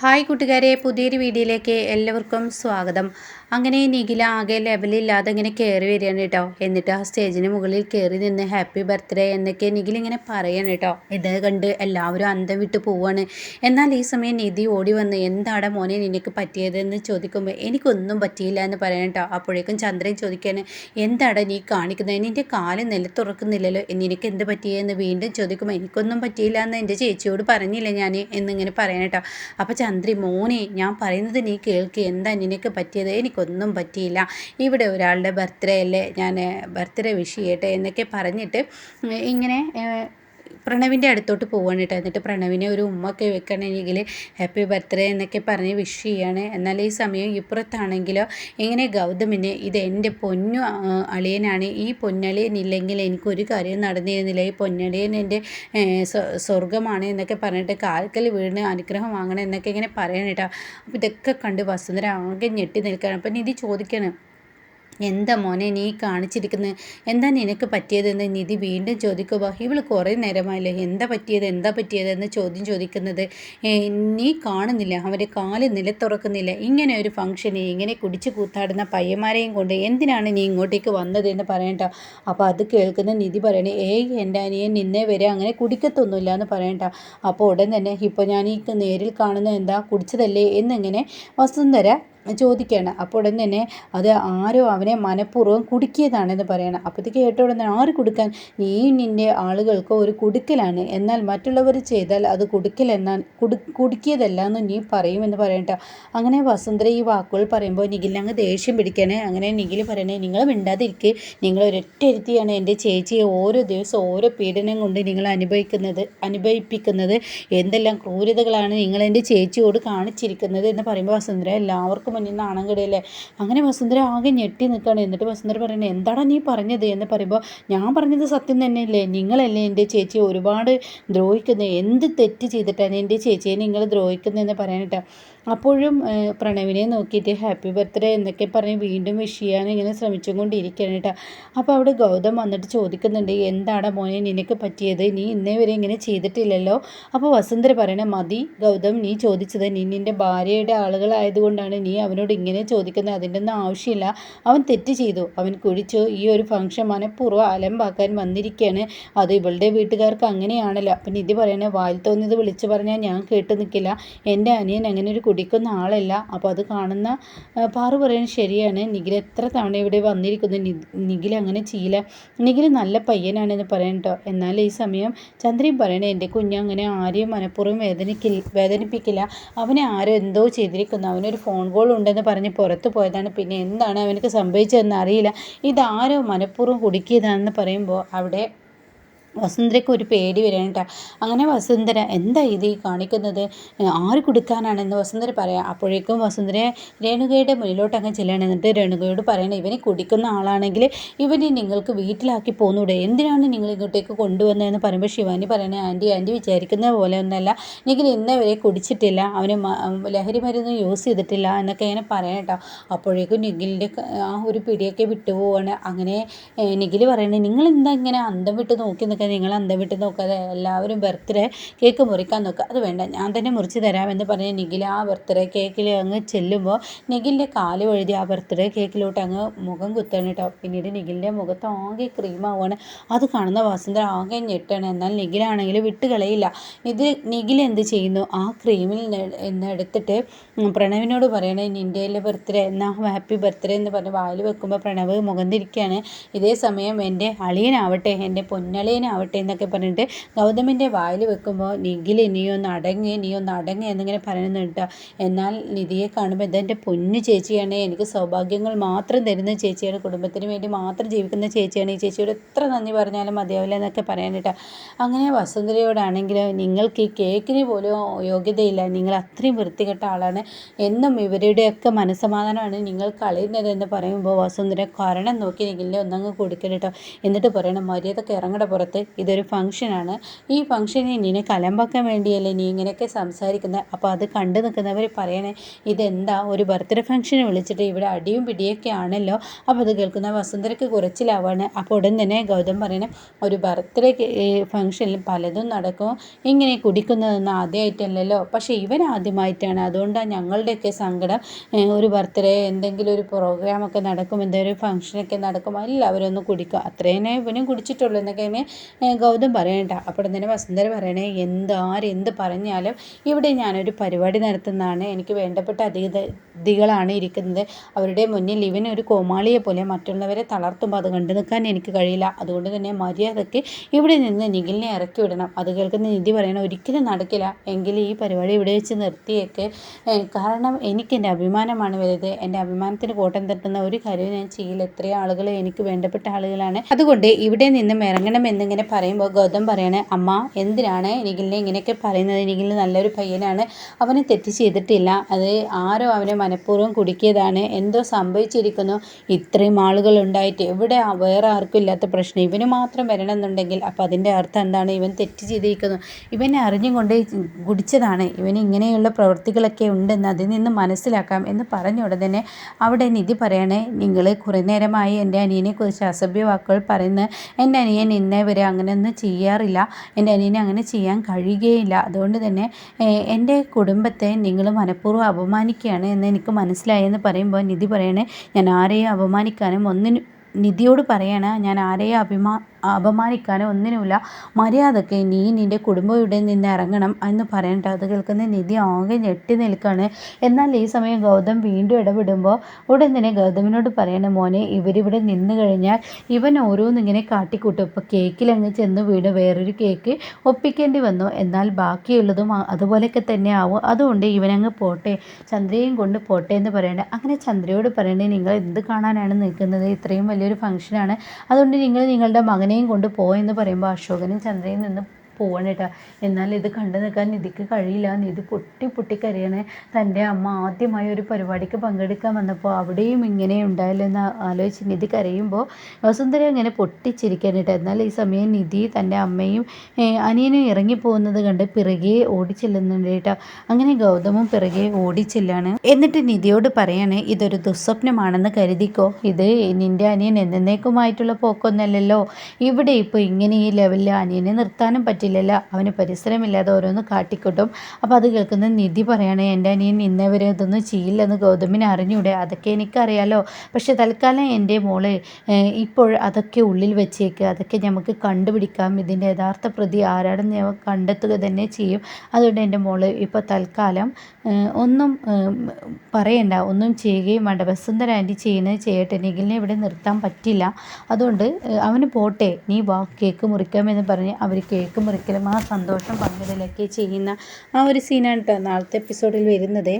Hi കൂട്ടുകാരെ പുതിയൊരു വീഡിയോയിലേക്ക് എല്ലാവർക്കും സ്വാഗതം. അങ്ങനെ നിഖില ആകെ ലെവലില്ലാതെ ഇങ്ങനെ കയറി വരികയാണ് കേട്ടോ. എന്നിട്ട് ആ സ്റ്റേജിന് മുകളിൽ കയറി നിന്ന് ഹാപ്പി ബർത്ത്ഡേ എന്നൊക്കെ നിഖിൽ ഇങ്ങനെ പറയാണ് കേട്ടോ. ഇത് കണ്ട് എല്ലാവരും അന്തം വിട്ട് പോവാണ്. എന്നാൽ ഈ സമയം നിധി ഓടി വന്ന് എന്താണ് മോനെ നിനക്ക് പറ്റിയതെന്ന് ചോദിക്കുമ്പോൾ എനിക്കൊന്നും പറ്റിയില്ല എന്ന് പറയണം കേട്ടോ. അപ്പോഴേക്കും ചന്ദ്രൻ ചോദിക്കാണ് എന്താണ് നീ കാണിക്കുന്നത് നിന്റെ കാൽ നിലത്തുറക്കുന്നില്ലല്ലോ നിനക്ക് എന്ത് പറ്റിയെന്ന് വീണ്ടും ചോദിക്കുമ്പോൾ എനിക്കൊന്നും പറ്റിയില്ല എന്ന് എന്റെ ചേച്ചിയോട് പറഞ്ഞില്ല ഞാൻ എന്നിങ്ങനെ പറയണം കേട്ടോ. അപ്പോൾ ചന്ദ്രി മോനെ ഞാൻ പറയുന്നത് നീ കേൾക്ക്. എന്താ നിനക്ക് പറ്റിയത്? എനിക്കൊന്നും പറ്റിയില്ല. ഇവിടെ ഒരാളുടെ ബർത്ത്ഡേ അല്ലേ? ഞാൻ ബർത്ത്ഡേ വിഷ് ചെയ്യട്ടെ എന്നൊക്കെ പറഞ്ഞിട്ട് ഇങ്ങനെ പ്രണവിന്റെ അടുത്തോട്ട് പോവാണ് കേട്ടോ. എന്നിട്ട് പ്രണവിനെ ഒരു ഉമ്മൊക്കെ വെക്കണമെങ്കിൽ ഹാപ്പി ബർത്ത്ഡേ എന്നൊക്കെ പറഞ്ഞ് വിഷ് ചെയ്യാണ്. എന്നാൽ ഈ സമയം ഇപ്പുറത്താണെങ്കിലോ എങ്ങനെ ഗൗതമിന് ഇത് എന്റെ പൊന്നു അളിയനാണ് ഈ പൊന്നളിയൻ ഇല്ലെങ്കിൽ എനിക്കൊരു കാര്യം നടന്നിരുന്നില്ല. ഈ പൊന്നളിയൻ എന്റെ സ്വർഗമാണ് എന്നൊക്കെ പറഞ്ഞിട്ട് കാൽക്കൽ വീണ് അനുഗ്രഹം വാങ്ങണം എന്നൊക്കെ ഇങ്ങനെ പറയണം കേട്ടോ. അപ്പോൾ ഇതൊക്കെ കണ്ട് വസുന്ധര ആകെ ഞെട്ടി നിൽക്കുകയാണ്. അപ്പം നിധി ചോദിക്കണം എന്താ മോനെ നീ കാണിച്ചിരിക്കുന്നത് എന്താ നിനക്ക് പറ്റിയതെന്ന് നിധി വീണ്ടും ചോദിക്കുക. ഇവൾ കുറേ നേരമായില്ലേ? എന്താ പറ്റിയത്? എന്താ പറ്റിയതെന്ന് ചോദ്യം ചോദിക്കുന്നത്? നീ കാണുന്നില്ല. അവരെ കാൽ നിലത്തുറക്കുന്നില്ല ഇങ്ങനെ ഒരു ഫംഗ്ഷന് ഇങ്ങനെ കുടിച്ചു കൂത്താടുന്ന പയ്യന്മാരെയും കൊണ്ട് എന്തിനാണ് നീ ഇങ്ങോട്ടേക്ക് വന്നത് എന്ന് പറയണ്ട? അപ്പോൾ അത് കേൾക്കുന്ന നിധി പറയണേ ഏയ് എന്റെ അനിയൻ നിന്നെ വരെ അങ്ങനെ കുടിക്കത്തൊന്നുമില്ല എന്ന് പറയണ്ട. അപ്പോൾ ഉടൻ തന്നെ ഇപ്പോൾ ഞാൻ ഈ നേരിൽ കാണുന്നത് എന്താ കുടിച്ചതല്ലേ? എന്നിങ്ങനെ വസുന്ധര ചോദിക്കുകയാണ് അപ്പോൾ ഉടൻ തന്നെ അത് ആരോ അവനെ മനഃപൂർവം കുടുക്കിയതാണെന്ന് പറയണം. അപ്പോഴത്തേക്ക് കേട്ട ഉടനെ ആര് കൊടുക്കാൻ? നീ നിന്റെ ആളുകൾക്ക് ഒരു കുടുക്കലാണ്. എന്നാൽ മറ്റുള്ളവർ ചെയ്താൽ അത് കുടുക്കലെന്നാൽ കുടു കുടുക്കിയതല്ല എന്ന് നീ പറയുമെന്ന് പറയട്ടോ അങ്ങനെ വസുന്ധര ഈ വാക്കുകൾ പറയുമ്പോൾ നിഖിലങ്ങ് ദേഷ്യം പിടിക്കണേ. അങ്ങനെ നിഖിൽ പറയണേ നിങ്ങൾ മിണ്ടാതിരിക്കുക നിങ്ങൾ ഒരൊറ്റ എന്റെ ചേച്ചിയെ ഓരോ ദിവസം ഓരോ പീഡനം കൊണ്ട് നിങ്ങൾ അനുഭവിക്കുന്നത് അനുഭവിപ്പിക്കുന്നത്. എന്തെല്ലാം ക്രൂരതകളാണ് നിങ്ങൾ എന്റെ ചേച്ചിയോട് കാണിച്ചിരിക്കുന്നത് എന്ന് പറയുമ്പോൾ വസുന്ധര എല്ലാവർക്കും മുന്നിൽ നാണം കിടയില്ലേ അങ്ങനെ വസുന്ധര ആകെ ഞെട്ടി നിൽക്കുകയാണ് എന്നിട്ട് വസുന്ധര പറയുന്നത് എന്താണ് നീ പറഞ്ഞത്? എന്ന് പറയുമ്പോൾ ഞാൻ പറഞ്ഞത് സത്യം തന്നെയല്ലേ. നിങ്ങളല്ലേ എന്റെ ചേച്ചിയെ ഒരുപാട് ദ്രോഹിക്കുന്നത് എന്ത് തെറ്റ് ചെയ്തിട്ടാണ് എന്റെ ചേച്ചിയെ നിങ്ങൾ ദ്രോഹിക്കുന്നതെന്ന് പറയാനിട്ടാ? അപ്പോഴും പ്രണവിനെ നോക്കിയിട്ട് ഹാപ്പി ബർത്ത്ഡേ എന്നൊക്കെ പറഞ്ഞ് വീണ്ടും വിഷ് ചെയ്യാൻ ഇങ്ങനെ ശ്രമിച്ചുകൊണ്ടിരിക്കുകയാണ് കേട്ടോ അപ്പോൾ അവിടെ ഗൗതം വന്നിട്ട് ചോദിക്കുന്നുണ്ട് എന്താണ് മോനെ നിനക്ക് പറ്റിയത്? നീ ഇന്നേ വരെ ഇങ്ങനെ ചെയ്തിട്ടില്ലല്ലോ? അപ്പോൾ വസുന്ധര പറയണേ മതി ഗൗതം നീ ചോദിച്ചത് നീ ഭാര്യയുടെ ആളുകളായതുകൊണ്ടാണ്. നീ അവനോട് ഇങ്ങനെ ചോദിക്കുന്നത് അതിന്റെ ഒന്നും ആവശ്യമില്ല. അവൻ തെറ്റ് ചെയ്തു. അവൻ കുഴിച്ചു. ഈ ഒരു ഫംഗ്ഷൻ മനഃപൂർവം അലമ്പാക്കാൻ വന്നിരിക്കുകയാണ് അത് ഇവളുടെ വീട്ടുകാർക്ക് അങ്ങനെയാണല്ലോ. അപ്പം നിധി പറയണേ വായിൽ തോന്നിയത് വിളിച്ചു പറഞ്ഞാൽ ഞാൻ കേട്ട് നിൽക്കില്ല. എന്റെ അനിയൻ അങ്ങനെ ഒരു കുടിക്കുന്ന ആളല്ല. അപ്പോൾ അത് കാണുന്ന പാറു പറയുന്നത് ശരിയാണ്. നിഖിൽ എത്ര തവണ ഇവിടെ വന്നിരിക്കുന്നു? നിഖിൽ അങ്ങനെ ചെയ്യില്ല. നിഖിൽ നല്ല പയ്യനാണെന്ന് പറയണം കേട്ടോ എന്നാൽ ഈ സമയം ചന്ദ്രയും പറയണേ എന്റെ കുഞ്ഞങ്ങനെ ആരെയും മനഃപൂർവം വേദനിക്കില്ല വേദനിപ്പിക്കില്ല. അവനെ ആരോ എന്തോ ചെയ്തിരിക്കുന്നു. അവനൊരു ഫോൺ കോൾ ഉണ്ടെന്ന് പറഞ്ഞ് പുറത്തു പോയതാണ്. പിന്നെ എന്താണ് അവനക്ക് സംഭവിച്ചതെന്ന് അറിയില്ല. ഇതാരോ മനഃപൂർവം കുടുക്കിയതാണെന്ന് പറയുമ്പോൾ അവിടെ വസുന്ധരയ്ക്ക് ഒരു പേടി വരികയാണ് കേട്ടോ അങ്ങനെ വസുന്ധര എന്താ ഇത് കാണിക്കുന്നത്? ആര് കൊടുക്കാനാണെന്ന് വസുന്ധര പറയാം. അപ്പോഴേക്കും വസുന്ധര രേണുകയുടെ മുന്നിലോട്ട് അങ്ങ് ചെല്ലണം. എന്നിട്ട് രേണുകയോട് പറയണം ഇവനെ കുടിക്കുന്ന ആളാണെങ്കിൽ ഇവനെ നിങ്ങൾക്ക് വീട്ടിലാക്കി പോന്നൂടെ. എന്തിനാണ് നിങ്ങൾ ഇങ്ങോട്ടേക്ക് കൊണ്ടുവന്നതെന്ന് പറയുമ്പോൾ ശിവാനി പറയണേ ആന്റി ആന്റി വിചാരിക്കുന്ന പോലെ ഒന്നല്ല. നിഖിൽ ഇന്നേ വരെ കുടിച്ചിട്ടില്ല. അവന് ലഹരി മരുന്ന് യൂസ് ചെയ്തിട്ടില്ല എന്നൊക്കെ ഇങ്ങനെ പറയണം കേട്ടോ അപ്പോഴേക്കും നിഖിലിന്റെ ആ ഒരു പിടിയൊക്കെ വിട്ടുപോവാണ്. അങ്ങനെ നിഖിൽ പറയണേ നിങ്ങൾ എന്താ ഇങ്ങനെ അന്തം വിട്ട് നോക്കി? നോക്കാതെ നിങ്ങൾ അന്തം വിട്ട് നോക്കാതെ എല്ലാവരും ബർത്ത്ഡേ കേക്ക് മുറിക്കാൻ നോക്കുക അത് വേണ്ട. ഞാൻ തന്നെ മുറിച്ച് തരാമെന്ന് പറഞ്ഞ് നിഖിൽ ആ ബർത്ത്ഡേ കേക്കിൽ അങ്ങ് ചെല്ലുമ്പോൾ നിഖിലിന്റെ കാൽ വഴുതി ആ ബർത്ത്ഡേ കേക്കിലോട്ട് അങ്ങ് മുഖം കുത്തണം കേട്ടോ. പിന്നീട് നിഖിലിന്റെ മുഖത്ത് ആകെ ക്രീമാവുകയാണ് അത് കാണുന്ന വസന്ത ആകെ ഞെട്ടാണ് എന്നാൽ നിഖിലാണെങ്കിൽ വിട്ടുകളയില്ല ഇത് നിഖിൽ എന്ത് ചെയ്യുന്നു? ആ ക്രീമിൽ എടുത്തിട്ട് പ്രണവിനോട് പറയണേ നിന്റെ ബർത്ത്ഡേ എന്നാ ഹാപ്പി ബർത്ത്ഡേ എന്ന് പറഞ്ഞ് വായിൽ വെക്കുമ്പോൾ പ്രണവ് മുഖം തിരിക്കുകയാണ് ഇതേ സമയം എന്റെ അളിയനാവട്ടെ എന്റെ പൊന്നളിയനാവട്ടെ ആവട്ടെ എന്നൊക്കെ പറഞ്ഞിട്ട് ഗൗതമിന്റെ വായിൽ വെക്കുമ്പോൾ നിഖിൽ നീയൊന്ന് അടങ്ങി നീയൊന്ന് അടങ്ങി എന്നിങ്ങനെ പറയുന്നുണ്ട് എന്നാൽ നിധിയെ കാണുമ്പോൾ ഇതെന്റെ പൊന്നു ചേച്ചിയാണ് എനിക്ക് സൗഭാഗ്യങ്ങൾ മാത്രം തരുന്ന ചേച്ചിയാണ് കുടുംബത്തിന് വേണ്ടി മാത്രം ജീവിക്കുന്ന ചേച്ചിയാണ്. ഈ ചേച്ചിയോട് എത്ര നന്ദി പറഞ്ഞാലും മതിയാവില്ല എന്നൊക്കെ പറയാനിട്ട് അങ്ങനെ വസുന്ധരയോടാണെങ്കിൽ നിങ്ങൾക്ക് ഈ കേക്കിന് പോലും യോഗ്യതയില്ല നിങ്ങൾ അത്രയും വൃത്തികെട്ട ആളാണ്. എന്നും ഇവരുടെയൊക്കെ മനസ്സമാധാനമാണ് നിങ്ങൾ കളയുന്നത് എന്ന് പറയുമ്പോൾ വസുന്ധര കാരണം നോക്കി നിഖിലിനെ ഒന്നങ്ങ് കൊടുക്കരുട്ടോ എന്നിട്ട് പറയണം മര്യാദയ്ക്ക് ഇറങ്ങട പുറത്ത്. ഇതൊരു ഫംഗ്ഷനാണ്. ഈ ഫംഗ്ഷനെ നിന്നെ കലമ്പാക്കാൻ വേണ്ടിയല്ലേ നീ ഇങ്ങനെയൊക്കെ സംസാരിക്കുന്നത് അപ്പോൾ അത് കണ്ടു നിൽക്കുന്നവർ പറയണേ ഇതെന്താ? ഒരു ബർത്ത്ഡേ ഫംഗ്ഷന് വിളിച്ചിട്ട് ഇവിടെ അടിയും പിടിയൊക്കെ ആണല്ലോ? അപ്പോൾ അത് കേൾക്കുന്ന വസുന്ധരയ്ക്ക് കുറച്ചിലാവാണ്. അപ്പോൾ ഉടൻ തന്നെ ഗൗതം പറയണേ ഒരു ബർത്ത്ഡേ ഫംഗ്ഷനിൽ പലതും നടക്കും. ഇങ്ങനെ കുടിക്കുന്നതൊന്നും ആദ്യമായിട്ടല്ലല്ലോ പക്ഷേ ഇവൻ ആദ്യമായിട്ടാണ് അതുകൊണ്ടാണ് ഞങ്ങളുടെയൊക്കെ സങ്കടം ഒരു ബർത്ത്ഡേ എന്തെങ്കിലും ഒരു പ്രോഗ്രാമൊക്കെ നടക്കും എന്തെങ്കിലും ഫംഗ്ഷനൊക്കെ നടക്കും എല്ലാവരും ഒന്ന് കുടിക്കും അത്രേനെ ഇവനും കുടിച്ചിട്ടുള്ളൂ എന്നൊക്കെ ഗൗതം പറയണ്ട. അപ്പോൾ തന്നെ വസുന്ധര പറയണേ എന്ത് ആരെന്ത് പറഞ്ഞാലും ഇവിടെ ഞാനൊരു പരിപാടി നടത്തുന്നതാണ്. എനിക്ക് വേണ്ടപ്പെട്ട അതിഥികളാണ് ഇരിക്കുന്നത്. അവരുടെ മുന്നിൽ ഇവനൊരു കോമാളിയെ പോലെ മറ്റുള്ളവരെ തളർത്തുമ്പോൾ അത് കണ്ടു നിൽക്കാൻ എനിക്ക് കഴിയില്ല. അതുകൊണ്ട് തന്നെ മര്യാദയ്ക്ക് ഇവിടെ നിന്ന് നിഖിലിനെ ഇറക്കി വിടണം. അത് കേൾക്കുന്ന നിധി പറയണം ഒരിക്കലും നടക്കില്ല. എങ്കിൽ ഈ പരിപാടി ഇവിടെ വെച്ച് നിർത്തിയേക്ക്. കാരണം എനിക്ക് എന്റെ അഭിമാനമാണ് വലുത്. എന്റെ അഭിമാനത്തിന് കോട്ടം തട്ടുന്ന ഒരു കാര്യവും ഞാൻ ചെയ്യില്ല. എത്രയോ ആളുകൾ എനിക്ക് വേണ്ടപ്പെട്ട ആളുകളാണ്. അതുകൊണ്ട് ഇവിടെ നിന്നും ഇറങ്ങണം എന്നിങ്ങനെ പറയുമ്പോൾ ഗൗതം പറയണേ അമ്മ എന്തിനാണ് നിഖിലിനെ ഇങ്ങനെയൊക്കെ പറയുന്നത്? നിഖിൽ നല്ലൊരു പയ്യനാണ്. അവനെ തെറ്റ് ചെയ്തിട്ടില്ല. അത് ആരോ അവനെ മനഃപൂർവം കുടുക്കിയതാണ്. എന്തോ സംഭവിച്ചിരിക്കുന്നു. ഇത്രയും ആളുകൾ ഉണ്ടായിട്ട് ഇവിടെ വേറെ ആർക്കും ഇല്ലാത്ത പ്രശ്നം. ഇവന് മാത്രം വരണമെന്നുണ്ടെങ്കിൽ അപ്പോൾ അതിന്റെ അർത്ഥം എന്താണ്? ഇവൻ തെറ്റ് ചെയ്തിരിക്കുന്നു. ഇവനെ അറിഞ്ഞും കൊണ്ട് കുടിച്ചതാണ്. ഇവന് ഇങ്ങനെയുള്ള പ്രവൃത്തികളൊക്കെ ഉണ്ടെന്ന് അതിൽ നിന്ന് മനസ്സിലാക്കാം എന്ന് പറഞ്ഞ ഉടനെ അവിടെ നിധി പറയണേ നിങ്ങൾ കുറേ നേരമായി എന്റെ അനിയനെ കുറിച്ച് അസഭ്യ വാക്കുകൾ പറയുന്ന. എന്റെ അനിയൻ ഇന്നേ വരെ അങ്ങനെയൊന്നും ചെയ്യാറില്ല. എന്റെ അനിയനെ അങ്ങനെ ചെയ്യാൻ കഴിയുകയില്ല. അതുകൊണ്ട് തന്നെ എന്റെ കുടുംബത്തെ നിങ്ങൾ മനഃപൂർവം അപമാനിക്കുകയാണ് എന്ന് എനിക്ക് മനസ്സിലായെന്ന് പറയുമ്പോൾ നിധി പറയണേ ഞാൻ ആരെയും അപമാനിക്കാനും ഒന്നിനും നിധിയോട് പറയണ ഞാൻ ആരെയും അഭിമാ അപമാനിക്കാനോ ഒന്നിനുമില്ല. മര്യാദയ്ക്ക് നീ നിന്റെ കുടുംബം ഇവിടെ നിന്ന് ഇറങ്ങണം എന്ന് പറയണ്ട. അത് കേൾക്കുന്ന നിധി ആകെ ഞെട്ടി നിൽക്കുകയാണ് എന്നാൽ ഈ സമയം ഗൗതം വീണ്ടും ഇടപെടുമ്പോൾ ഉടൻ തന്നെ ഗൗതമിനോട് പറയണ മോനെ ഇവരിവിടെ നിന്ന് കഴിഞ്ഞാൽ ഇവൻ ഓരോന്നിങ്ങനെ കാട്ടിക്കൂട്ടും. ഇപ്പോൾ കേക്കിലങ്ങ് ചെന്ന് വീണ് വേറൊരു കേക്ക് ഒപ്പിക്കേണ്ടി വന്നു. എന്നാൽ ബാക്കിയുള്ളതും അതുപോലെയൊക്കെ തന്നെ ആവും. അതുകൊണ്ട് ഇവനങ്ങ് പോട്ടെ ചന്ദ്രയും കൊണ്ട് പോട്ടെ എന്ന് പറയണ്ടേ. അങ്ങനെ ചന്ദ്രയോട് പറയണ്ടേ നിങ്ങൾ എന്ത് കാണാനാണ് നിൽക്കുന്നത്? ഇത്രയും വലിയൊരു ഫംഗ്ഷനാണ്. അതുകൊണ്ട് നിങ്ങൾ നിങ്ങളുടെ മകനെ അമ്മയും കൊണ്ട് പോയെന്ന് പറയുമ്പോൾ അശോകനും ചന്ദ്രയിൽ നിന്ന് പോവാണ് കേട്ടോ എന്നാൽ ഇത് കണ്ടു നിൽക്കാൻ നിധിക്ക് കഴിയില്ല. നിധി പൊട്ടി പൊട്ടി കരയണേ തന്റെ അമ്മ ആദ്യമായി ഒരു പരിപാടിക്ക് പങ്കെടുക്കാൻ വന്നപ്പോൾ അവിടെയും ഇങ്ങനെ ഉണ്ടായില്ലെന്ന് ആലോചിച്ച് നിധി കരയുമ്പോൾ വസുന്ധര അങ്ങനെ പൊട്ടിച്ചിരിക്കാൻ കേട്ടോ എന്നാൽ ഈ സമയം നിധി തന്റെ അമ്മയും അനിയനും ഇറങ്ങിപ്പോകുന്നത് കണ്ട് പിറകെ ഓടിച്ചെല്ലുന്നുണ്ട് കേട്ടോ അങ്ങനെ ഗൗതമും പിറകെ ഓടിച്ചെല്ലാണ്. എന്നിട്ട് നിധിയോട് പറയണേ ഇതൊരു ദുസ്വപ്നമാണെന്ന് കരുതിക്കോ. ഇത് നിന്റെ അനിയൻ എന്നേക്കുമായിട്ടുള്ള പോക്കൊന്നല്ലല്ലോ. ഇവിടെ ഇപ്പോൾ ഇങ്ങനെ ഈ ലെവലിൽ അനിയനെ നിർത്താനും പറ്റില്ല. പറ്റില്ലല്ലോ അവന് പരിസരമില്ലാതെ ഓരോന്ന് കാട്ടിക്കൂട്ടും അപ്പോൾ അത് കേൾക്കുന്ന നിധി പറയാണ് എന്റെ അനിയൻ ഇന്നേ വരെ ഇതൊന്നും ചെയ്യില്ലെന്ന് ഗൗതമിന് അറിഞ്ഞൂടെ? അതൊക്കെ എനിക്കറിയാലോ. പക്ഷെ തൽക്കാലം എന്റെ മോളെ ഇപ്പോൾ അതൊക്കെ ഉള്ളിൽ വെച്ചേക്ക്. അതൊക്കെ നമുക്ക് കണ്ടുപിടിക്കാം. ഇതിന്റെ യഥാർത്ഥ പ്രതി ആരാടെന്ന് കണ്ടെത്തുക തന്നെ ചെയ്യും. അതുകൊണ്ട് എന്റെ മോൾ ഇപ്പോൾ തൽക്കാലം ഒന്നും പറയണ്ട. ഒന്നും ചെയ്യുകയും വേണ്ട. വസുന്ധര ആന്റി ചെയ്യുന്നത് ചെയ്യട്ടെ. നിഖിലിനെ ഇവിടെ നിർത്താൻ പറ്റില്ല. അതുകൊണ്ട് അവന് പോട്ടെ. നീ വാ കേക്ക് മുറിക്കാമെന്ന് പറഞ്ഞ് അവർ കേക്ക് മുറിക്കലും ആ സന്തോഷം പങ്കിടലൊക്കെ ചെയ്യുന്ന ആ ഒരു സീനാണ് കേട്ടോ നാളത്തെ എപ്പിസോഡിൽ വരുന്നത്.